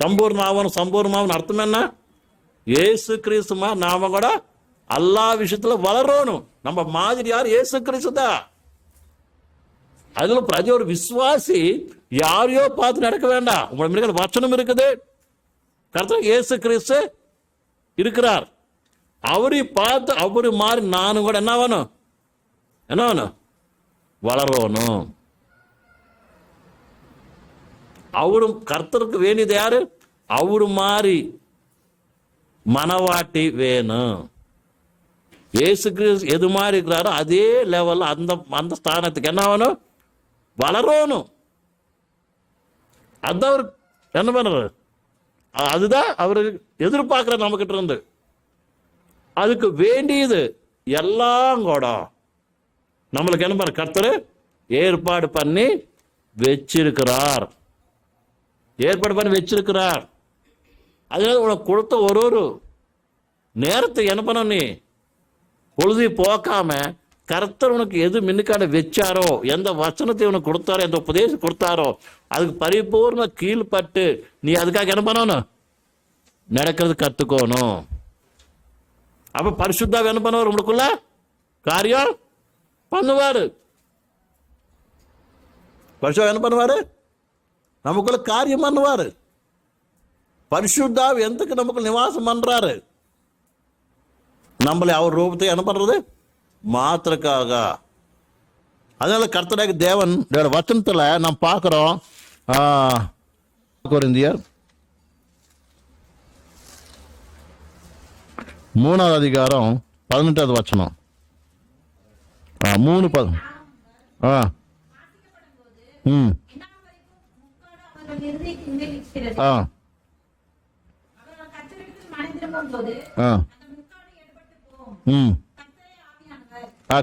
சம்பூர்ணாவன் சம்பூர்ணாவன் அர்த்தம் என்ன? ஏசு கிறிஸ்துமா நாம கூட எல்லா விஷயத்துல வளரணும். நம்ம மாதிரி யார்? ஏசு கிறிஸ்து தான். அதுல பிரதி ஒரு விசுவாசி யாரையோ பார்த்து நடக்க வேண்டாம். உங்களை மிருக வச்சனம் இருக்குது. கருத்து இயேசு கிறிஸ்து இருக்கிறார். அவரை பார்த்து அவரு மாதிரி நானும் கூட என்ன வேணும்? என்ன வேணும்? வளரணும். அவரும் கர்த்தருக்கு வேண்டியது யாரு? அவரு மாதிரி மனவாட்டி வேணும். ஏசு கிறிஸ்து எது மாதிரி இருக்கிறாரோ அதே லெவலில் அந்த அந்த ஸ்தானத்துக்கு என்ன வேணும் வளரணும். அதுதான் அவர் என்ன பண்றாரு? அதுதான் அவர் எதிர்பார்க்குற நம்மகிட்ட இருந்து. அதுக்கு வேண்டியது எல்லாம் கூட. நம்மளுக்கு என்ன பண்ணுற கர்த்தர் ஏற்பாடு பண்ணி வச்சிருக்கிறார். ஏற்பாடு பண்ணி வச்சிருக்கிறார். அதனால உனக்கு கொடுத்த ஒரு ஒரு நேரத்தை என்ன பண்ண நீ? பொழுது போக்காம கர்த்தர் உனக்கு எது மின்னுக்காண்ட வச்சாரோ எந்த வசனத்தை உனக்கு கொடுத்தாரோ எந்த உபதேசம் கொடுத்தாரோ அதுக்கு பரிபூர்ண கீழ்பட்டு நீ அதுக்காக என்ன பண்ணணும்? நடக்கிறது கற்றுக்கோணும் அப்போ பரிசுத்தாக என்ன பண்ணுவார் உங்களுக்குள்ள? காரியம் பண்ணுவார். பரிசுத்தா என்ன பண்ணுவார்? நமக்குள்ள காரியம் பண்ணுவாரு. பரிசுத்தாവ് எந்தக்கு நமக்கு நிவாசம் பண்றாரு? நம்மளை அவர் ரூபத்தை என்ன பண்றது? மாத்திரக்காக. அதனால கர்த்தராக தேவன் இதோட வசனத்துல நாம் பார்க்கிறோம். ஆ, கொரிந்தியர் மூணாவது அதிகாரம் பதினெட்டாவது வச்சனம் ஆ மூணு பத ஆ. ம். ஆ.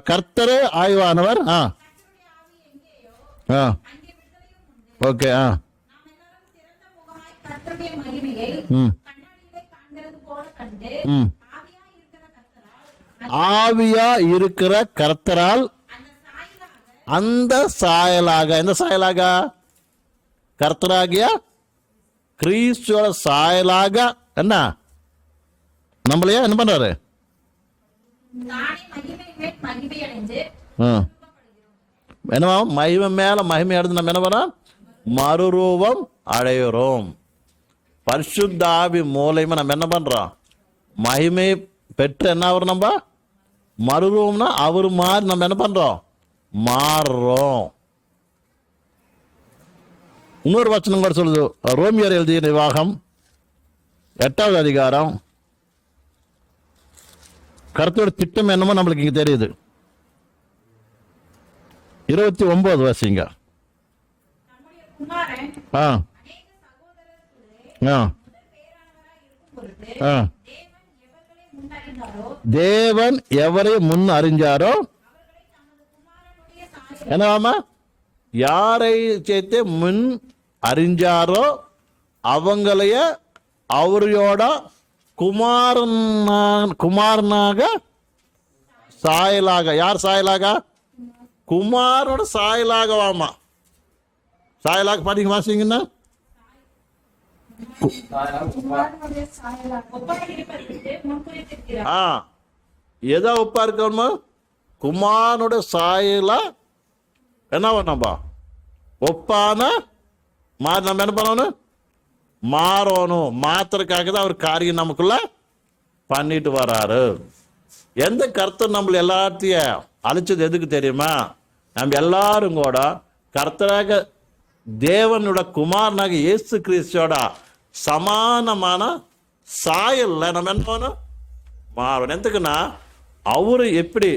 கர்த்தரே ஆய்வானவர்? ஆ. ஆ. ஓகே ஆ. ஆவியா இருக்கிற கர்த்தரால் அந்த சாயலாக எந்த சாயலாக? கர்த்தராகிய கிறிஸ்துவோட சாயலாக என்ன நம்மளையா என்ன பண்றாரு மகிமை ஆ. என்னவா மகிமை மேல மகிமை அடைந்து நம்ம என்ன பண்ணோம் மறுரூபம் அடையிறோம் பரிசுத்தாவி மூலயமா நம்ம என்ன பண்றோம் மகிமை பெற்று என்ன ஆகுறோம் நம்ம மறுரூபம்னா அவர் மாதிரி நம்ம என்ன பண்றோம் மாறுறோம் இன்னொரு வச்சனம் கூட சொல்லுது. ரோமியர் எழுதிய நிர்வாகம் எட்டாவது அதிகாரம். கருத்தோட திட்டம் என்னமோ நம்மளுக்கு இங்கே தெரியுது. இருபத்தி ஒன்பது வசிங்க. ஆ. ஆ. ஆ. தேவன் எவரை முன் அறிஞ்சாரோ என்னவாமா யாரை சேர்த்து முன் அறிஞ்சாரோ அவங்களைய அவரையோட குமாரனா குமாரனாக சாயலாக யார் சாயலாக? குமாரோட சாயலாக வாமா சாயலாக பாட்டிங்க வாசிங்கன்னா குமாரனுடைய சாயலாக ஒப்பாக ஆ ஒப்பா குமாரனுடைய சாயலா என்ன பண்ணப்பா ஒப்பான மாறி நம்ம என்ன பண்ணணும்? மாறணும். மாத்துறதுக்காக தான் அவர் காரியம் நமக்குள்ள பண்ணிட்டு வராரு. எந்த கர்த்தர் நம்மள எல்லாத்தையும் அழைச்சது எதுக்கு தெரியுமா? நம்ம எல்லாரும் கூட கர்த்தராக தேவனோட குமாரனாக இயேசு கிறிஸ்தோட சமானமான சாயல்ல நம்ம என்ன பண்ணணும்? மாறணும். எதுக்குன்னா அவரு எப்படி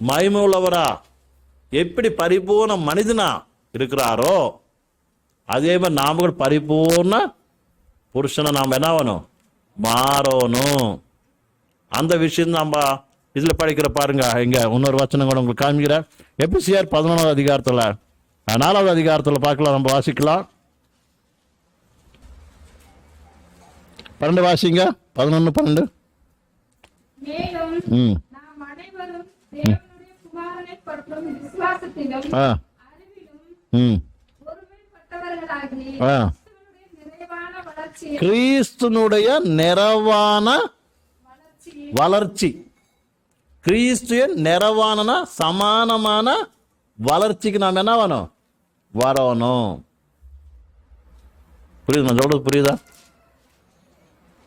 மயமுள்ளவரா எப்படி பரிபூர்ண மனிதனா இருக்கிறாரோ அதே மாதிரி நாம கூட பரிபூர்ண புருஷனை நாம் என்ன ஆகணும்? மாறணும். அந்த விஷயம் நம்ம இதுல படிக்கிற பாருங்க. இங்க இன்னொரு வச்சனம் கூட உங்களுக்கு காமிக்கிறேன். எபிசிஆர் பதினொன்றாவது அதிகாரத்துல நாலாவது அதிகாரத்துல பார்க்கலாம். நம்ம வாசிக்கலாம். பன்னெண்டு வாசிங்க. பதினொன்று பன்னெண்டு. மேலும் ம். நாம் கிறிஸ்துனுடைய நிறைவான வளர்ச்சி. கிறிஸ்துவ நிறைவானனா சமானமான வளர்ச்சிக்கு நாம் என்ன வேணும்? வரணும். புரியுது நான் சொல்றது புரியுதா?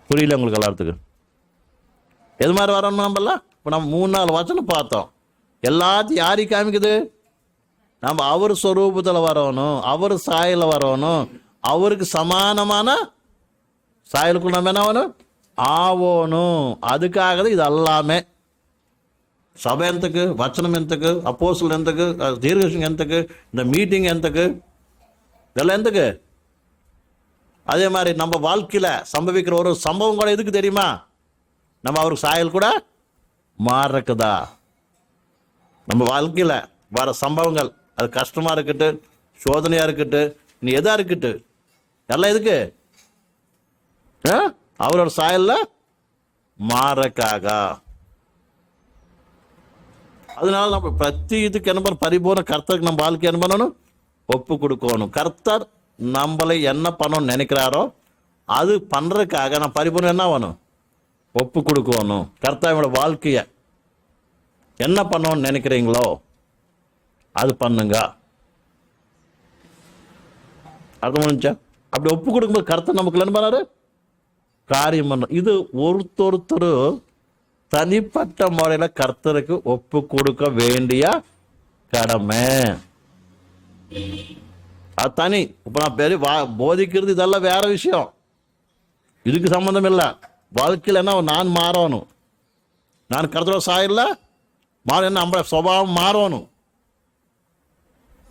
புரியல உங்களுக்கு எல்லாத்துக்கும். எது மாதிரி வரணும் நம்மள இப்போ நம்ம மூணு நாலு வச்சனம் பார்த்தோம். எல்லாத்தையும் யாரையும் காமிக்குது? நம்ம அவர் ஸ்வரூபத்தில் வரணும் அவர் சாயலில் வரணும் அவருக்கு சமானமான சாயலுக்குள்ள நம்ம என்ன வேணும் ஆவோணும் அதுக்காக தான் இது எல்லாமே సభ ఎంతకు వచనం ఎంతకు అపోసులు ఎంతకు దీర్ఘం ఎంతకు இந்த மீட்டிங் ఎంతకు இதெல்லாம் எந்தக்கு அதே மாதிரி நம்ம வாழ்க்கையில் சம்பவிக்கிற ஒரு சம்பவம் கூட எதுக்கு தெரியுமா நம்ம அவருக்கு சாயல் கூட மாறுறக்குதா நம்ம வாழ்க்கையில் வர சம்பவங்கள் அது கஷ்டமாக இருக்கட்டும் சோதனையாக இருக்கட்டும் நீ எதா இருக்கட்டும் எல்லாம் எதுக்கு? ஆ? அவரோட சாயல்ல மாறக்காக அதனால நம்ம பிரதி இதுக்கு என்ன பண்ண பரிபூர்ண கர்த்தருக்கு நம்ம வாழ்க்கை என்ன பண்ணணும்? ஒப்பு கொடுக்கணும். கர்த்தர் நம்மளை என்ன பண்ணணும்னு நினைக்கிறாரோ அது பண்றதுக்காக நான் பரிபூர்ணம் என்ன வேணும் ஒப்பு கொடுக்கணும். கர்த்தா இவங்களோட வாழ்க்கைய என்ன பண்ணணும்னு நினைக்கிறீங்களோ அது பண்ணுங்க. அர்த்தம் முடிஞ்சா? அப்படி ஒப்பு கொடுக்கும்போது கருத்தை நமக்கு என்ன பண்ணாரு காரியம் பண்ணும் இது ஒருத்தொருத்தர் தனிப்பட்ட முறையில் கர்த்தருக்கு ஒப்பு கொடுக்க வேண்டிய கடமை. அது தனி. இப்போ நான் பெரிய வா போதிக்கிறது இதெல்லாம் வேற விஷயம். இதுக்கு சம்மந்தம் இல்லை. வாழ்க்கையில் என்ன நான் மாறணும். நான் கருத்துற சாயில்ல மாற என்ன நம்ம சுபாவம் மாறணும்.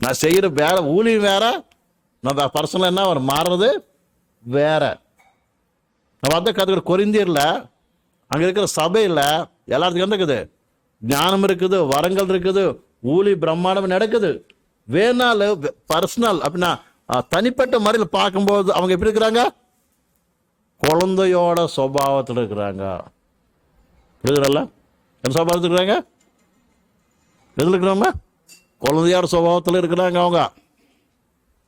நான் செய்கிற வேலை ஊழியம் வேற நம்ம பர்சனல் என்ன வரும் மாறுறது வேற. நம்ம வந்து கற்றுக்கிற கொரிந்தியரில் அங்கே இருக்கிற சபையில் எல்லாத்துக்கும் என்ன இருக்குது ஞானம் இருக்குது வரங்கள் இருக்குது ஊழி பிரம்மாண்டம் நடக்குது. வேணால் பர்சனல் அப்படின்னா தனிப்பட்ட முறையில் பார்க்கும்போது அவங்க எப்படி இருக்கிறாங்க? குழந்தையோட சுபாவத்தில் இருக்கிறாங்க. புரியுதுல என்ன சுபாவத்தில் இருக்கிறாங்க? எதில் இருக்கிறோமா குழந்தையார் சுபாவத்தில் இருக்கிறாங்க அவங்க.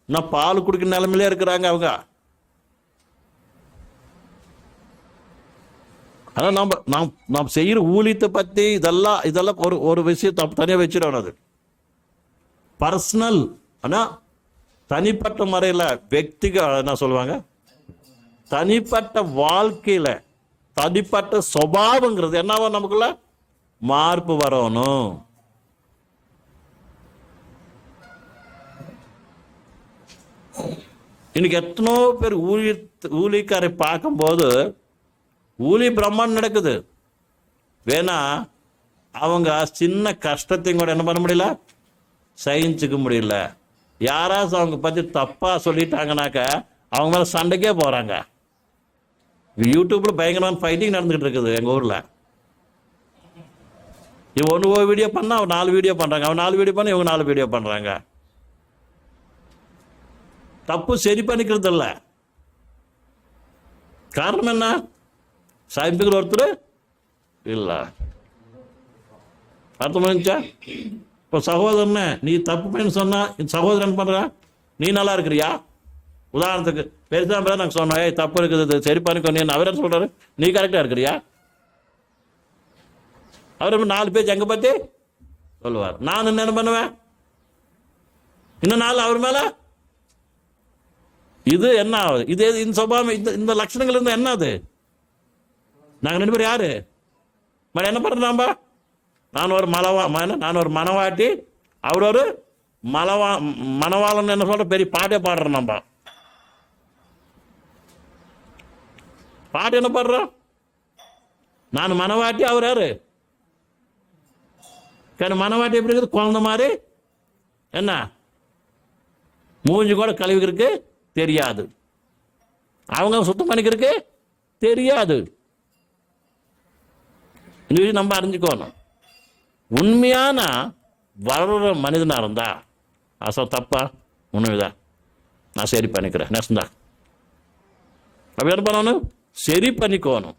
இன்னும் பால் குடிக்கிற நிலமையிலே இருக்கிறாங்க அவங்க. ஆனால் நம்ம நாம் நாம் செய்கிற ஊழியத்தை பற்றி இதெல்லாம் இதெல்லாம் ஒரு ஒரு விஷயம் தனியாக வச்சிடணும் அது. பர்சனல் ஆனால் தனிப்பட்ட முறையில் வெக்திக என்ன சொல்லுவாங்க? தனிப்பட்ட வாழ்க்கையில் தனிப்பட்ட சுபாவங்கிறது என்னவோ நமக்குள்ள? மார்பு வரணும். இன்னைக்கு எத்தனோ பேர் ஊழி ஊழிக்காரை பார்க்கும்போது ஊழி பிரம்மாண்டம் நடக்குது. வேணா அவங்க சின்ன கஷ்டத்தையும் கூட என்ன பண்ண முடியல? சகிச்சுக்க முடியல. யாராச்சும் அவங்க பற்றி தப்பாக சொல்லிட்டாங்கனாக்க அவங்க மேலே சண்டைக்கே போகிறாங்க யூடியூப்பில் பயங்கரமான ஃபைட்டிங் நடந்துகிட்டு இருக்குது எங்கள் ஊரில். இவன் ஒன்று ஒரு வீடியோ பண்ணால் அவன் நாலு வீடியோ பண்ணுறாங்க அவன் நாலு வீடியோ பண்ண இவங்க நாலு வீடியோ பண்ணுறாங்க தப்பு சரி பண்ணிக்கிறது இல்லை காரணம் என்ன? சாய்ப்புகள் ஒருத்தர்? இல்லை. அர்த்தம் பண்ணிச்சா இப்போ சகோதரனே நீ தப்பு பண்ணி சொன்னா இந்த சகோதரன் என்ன பண்றா? நீ நல்லா இருக்கிறியா? உதாரணத்துக்கு பெருசா பேர் நாங்கள் சொன்னோம் ஏய் தப்பு இருக்குது சரி பண்ணிக்கோ நீ அவர் என்ன சொல்கிறாரு நீ கரெக்டாக இருக்கிறியா? அவர் நாலு பேஜ் எங்கே பார்த்து சொல்லுவார். நான் என்ன பண்ணுவேன்? இன்னும் நாலு அவர் மேலே? இது என்ன இது இந்த சுபாவம் இந்த இந்த லட்சணங்கள் இருந்தால் என்ன அது? நாங்கள் ரெண்டு பேரும் யாரு? மேடம் என்ன பண்ணுறாம்பா நான் ஒரு மலவா மன- நான் ஒரு மனவாட்டி அவர் ஒரு மலவா மணவாளன் என்ன சொல்ற பெரிய பாட்டே பாடுறோம் நம்ம பாட்டு என்ன பாடுறோம் நான் மனவாட்டி அவர் யாரு? కానీ மனவாட்டி எப்படி இருக்குது? குழந்த மாதிரி. என்ன? மூஞ்சி கூட கழுவிக்கிறதுக்கு தெரியாது. அவங்க சுத்தம் பண்ணிக்கிறதுக்கு தெரியாது. இந்த விஷயம் நம்ம அறிஞ்சுக்கணும். உண்மையான வளர்ற மனிதனாக இருந்தா அசோ தப்பா உண்மைதான் நான் சரி பண்ணிக்கிறேன். நெசந்தா அப்படி என்ன பண்ணணும்? சரி பண்ணிக்கோணும்.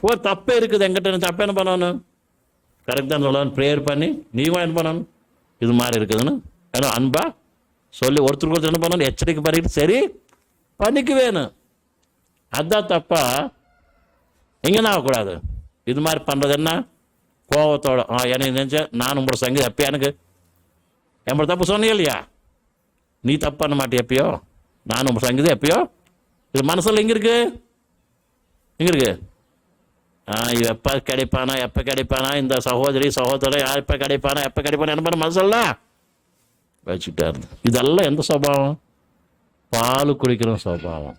போ தப்பே இருக்குது எங்கிட்ட தப்பே என்ன பண்ணணும்? கரெக்டாக சொல்லணும். ப்ரேயர் பண்ணி நீவா என்ன பண்ணணும்? இது மாதிரி இருக்குதுன்னு. ஏன்னா அன்பா சொல்லி ஒருத்தருக்கு ஒருத்தர் என்ன பண்ணணும் எச்சரிக்கை பண்ணிட்டு சரி பண்ணிக்கு வேணும் அதான் தப்பா. எங்கன்னா ஆகக்கூடாது? இது மாதிரி பண்ணுறது என்ன? கோபத்தோட ஆ எனக்கு நினச்சேன் நான் உங்களோட சங்கி எப்போ எனக்கு? என்னோட தப்பு சொன்னே இல்லையா? நீ தப்பு பண்ண மாட்டிய எப்பயோ? நான் உங்கள் சங்கீதம் எப்பயோ? இது மனசில் எங்கே இருக்கு? எங்கே இருக்கு? ஆ இது எப்போ கிடைப்பானா எப்போ கிடைப்பானா இந்த சகோதரி சகோதரர் யார் எப்போ கிடைப்பானா எப்போ கிடைப்பானா என்ன பண்ண மனசில் வச்சுக்கிட்டே இருந்து இதெல்லாம் எந்த சுவாவம்? பால் குடிக்கிற சுவாவம்.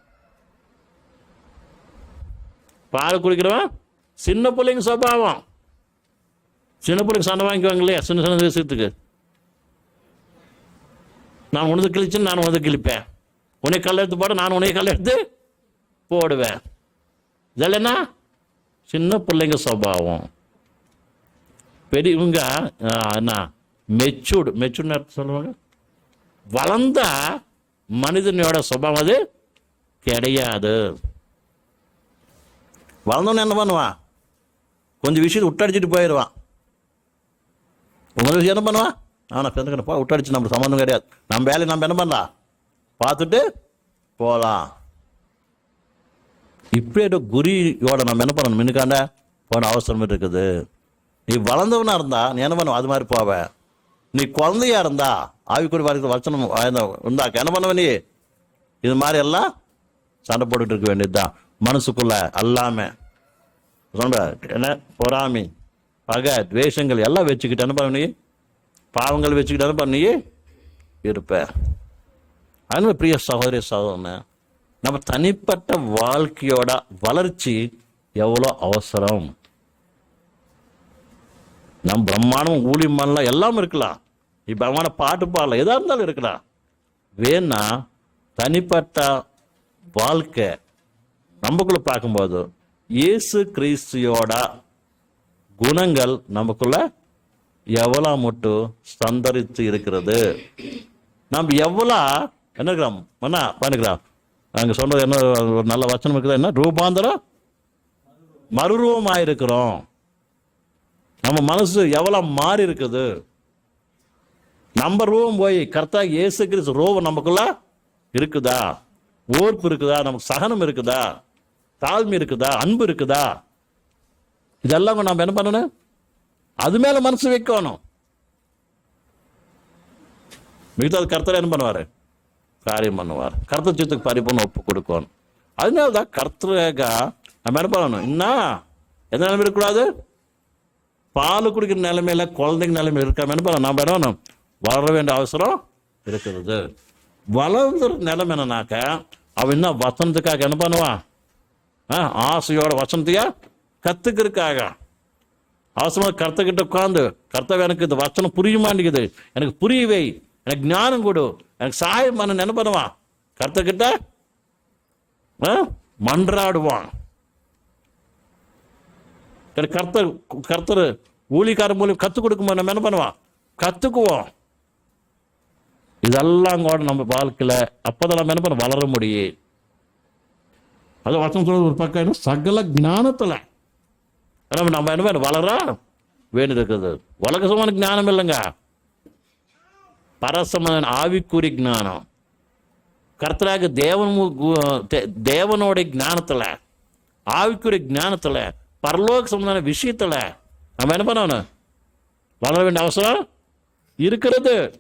பால் குடிக்கிறவன் சின்ன பிள்ளைங்க சுவாவம். சின்ன பிள்ளைங்க சண்டை வாங்கிக்குவாங்க இல்லையா? சின்ன சின்ன விஷயத்துக்கு. நான் உனது கிழிச்சு நான் உனது கிழிப்பேன். உன்னை கல் எடுத்து போட நான் உன்னை கல் எடுத்து போடுவேன். இதெல்லாம் என்ன? சின்ன பிள்ளைங்க சுவாவம். பெரியவங்க என்ன? மெச்சூர்டு. மெச்சூர்னு சொல்லுவாங்க. வளர்ந்த மனிதனோட சுபாவம் அது கிடையாது. வளர்ந்தவன என்ன பண்ணுவான்? கொஞ்சம் விஷயத்தை விட்டடிச்சிட்டு போயிடுவான். உங்களுக்கு விஷயம் என்ன பண்ணுவான்? ஆனால் பெருந்துக்கணும் போ விட்டடிச்சு நம்ம சம்மந்தம் கிடையாது. நம்ம வேலையை நம்ம என்ன பண்ணலாம்? பார்த்துட்டு போகலாம் இப்படியோட குறியோட நம்ம என்ன பண்ணணும்? மின்னுக்காண்ட? போன அவசரம் இருக்குது. நீ வளர்ந்தவனாக இருந்தால் நீ என்ன பண்ணுவோம் அது மாதிரி போவேன் நீ குழந்தையா இருந்தா ஆவிக்குறி வாழ்க்கை வச்சனம் இருந்தாக்க என்ன பண்ணுவ நீ? இது மாதிரி எல்லாம் சண்டை போட்டுட்டு இருக்க வேண்டியதுதான். மனசுக்குள்ள அல்லாம. சொல்ற என்ன? பொறாமை பகை துவேஷங்கள் எல்லாம் வச்சுக்கிட்டு என்ன பண்ண நீ? பாவங்கள் வச்சுக்கிட்டு என்ன பண்ண நீ? இருப்ப. அதனால பிரிய சகோதரி சகோதரனே நம்ம தனிப்பட்ட வாழ்க்கையோட வளர்ச்சி எவ்வளோ அவசரம்? நம் பிரம்மாண்டம் ஊழியமெல்லாம் எல்லாம் இருக்கலாம். நீ பாட்டு பாடலாம் எதாக இருந்தாலும் இருக்கலாம். வேணா தனிப்பட்ட வாழ்க்கை நமக்குள்ள பார்க்கும்போது இயேசு கிறிஸ்தியோட குணங்கள் நமக்குள்ள எவ்வளோ மட்டும் சந்தரித்து இருக்கிறது. நம்ம எவ்வளோ என்ன இருக்கிறோம்? என்ன பண்ணிக்கிறோம் நாங்கள் சொன்னது என்ன ஒரு நல்ல வச்சனம் இருக்குதா என்ன? ரூபாந்தரம்? மறுரூபமாக இருக்கிறோம் நம்ம மனசு எவ்வளோ மாறி இருக்குது? நம்ம ரூபம் போய் கரெக்டாக இயேசு கிறிஸ்து ரூபம் நமக்குள்ள இருக்குதா? ஓர்ப்பு இருக்குதா? நமக்கு சகனம் இருக்குதா? தாழ்மை இருக்குதா? அன்பு இருக்குதா? இதெல்லாம் நம்ம என்ன பண்ணணும்? அது மேலே மனசு வைக்கணும். மிகத்தாது கர்த்தர் என்ன பண்ணுவார்? காரியம் பண்ணுவார். கர்த்தர் சித்துக்கு பரிபூர்ண ஒப்பு கொடுக்கணும். அதனால தான் கர்த்தராக நம்ம என்ன பண்ணணும்? என்ன எந்த நிலைமை இருக்கக்கூடாது? பால் குடிக்கிற நிலைமையில குழந்தைங்க நிலைமையில இருக்காமல் என்ன நம்ம என்ன வளர வேண்டிய அவசரம் இருக்கிறது. வளர்ந்துற நிலைமை என்னன்னாக்க அவன் என்ன வசனத்துக்காக என்ன பண்ணுவான்? ஆ, ஆசையோட வசனத்தையா கற்றுக்கிறதுக்காக அவசரமாக கர்த்தக்கிட்ட உட்காந்து கர்த்தவ எனக்கு இந்த வசனம் புரிய மாட்டேங்குது எனக்கு புரியவை. எனக்கு ஞானம் கொடு. எனக்கு சாயம் பண்ண என்ன பண்ணுவான்? கர்த்தக்கிட்ட ஆ, மன்றாடுவான். கர்த்தர் கர்த்தர் ஊழிக்காரர் மூலியம் கற்றுக் கொடுக்கும்போது நம்ம என்ன பண்ணுவான் கற்றுக்குவோம் இதெல்லாம் கூட நம்ம வாழ்க்கையில் அப்போதான் நம்ம என்ன பண்ண வளர முடியும். அது வசனம் சொல்றது ஒரு பக்கம் என்ன சகல ஞானத்தில். நம்ம நம்ம என்ன பண்ண வளர வேண்டி இருக்குது உலகசமான ஞானம் இல்லைங்க. பரசமான ஆவிக்குறி ஞானம். கர்த்தராக தேவன் தேவனோட ஞானத்துல ஆவிக்குரிய ஞானத்துல பரலோக சம்பந்தமான விஷயத்துல நம்ம என்ன பண்ணணும்? வளர வேண்டிய அவசரம் இருக்கிறது.